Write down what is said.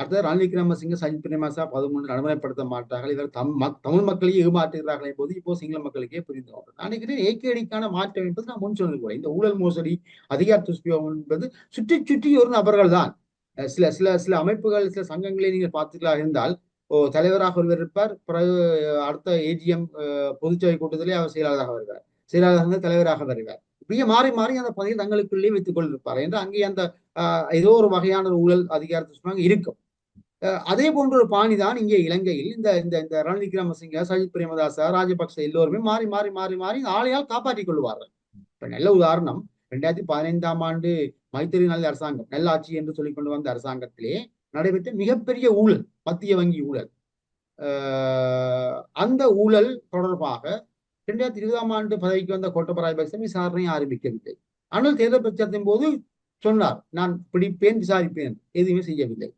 அடுத்தது ரணில் விக்ரமசிங்க சஜித் பிரேமசா பதிமூன்று நடைமுறைப்படுத்த மாட்டார்கள். இவர் தம் மக்- தமிழ் மக்களையே ஏமாற்றுகிறார்கள் என்பது இப்போ சிங்கள மக்களுக்கே புரிந்து வரும் நான் நினைக்கிறேன் ஏகேடிக்கான மாற்றம் என்பது நான் முன் சொன்னது கூட இந்த ஊழல் மோசடி அதிகார துஷ்பியோகம் என்பது சுற்றி சுற்றி ஒரு நபர்கள் தான். சில சில சில அமைப்புகள் சில சங்கங்களை நீங்கள் பார்த்தீர்களா இருந்தால் ஓ தலைவராக ஒருவர் இருப்பார். பிறகு அடுத்த ஏஜிஎம் பொதுச்சபை கூட்டத்திலே அவர் செயலாளராக வருவார். செயலாளராக இருந்து தலைவராக வருவார். இப்படியே மாறி மாறி அந்த பதவியை தங்களுக்குள்ளே வைத்துக் கொண்டிருப்பார். என்று அங்கே அந்த ஆஹ், ஏதோ ஒரு வகையான ஒரு ஊழல் அதிகாரத்தை சொன்னாங்க இருக்கும். அதே போன்ற ஒரு பாணி தான் இங்கே இலங்கையில். இந்த இந்த இந்த ரணில் விக்ரமசிங்க சஜித் பிரேமதாசா ராஜபக்ச எல்லோருமே மாறி மாறி மாறி மாறி இந்த ஆளையால் காப்பாற்றிக் கொள்வார்கள். இப்ப நல்ல உதாரணம் ரெண்டாயிரத்தி பதினைந்தாம் ஆண்டு மைத்திரி நல்ல அரசாங்கம் நல்லாட்சி என்று சொல்லிக் கொண்டு வந்த அரசாங்கத்திலே நடைபெற்ற மிகப்பெரிய ஊழல் மத்திய வங்கி ஊழல். அந்த ஊழல் தொடர்பாக ரெண்டாயிரத்தி இருபதாம் ஆண்டு பதவிக்கு வந்த கோட்டபராய விசாரணையை விசாரணை ஆரம்பிக்கவில்லை. ஆனால் தேர்தல் பிரச்சாரத்தின் போது சொன்னார் நான் பிடிப்பேன் விசாரிப்பேன் எதுவுமே செய்யவில்லை.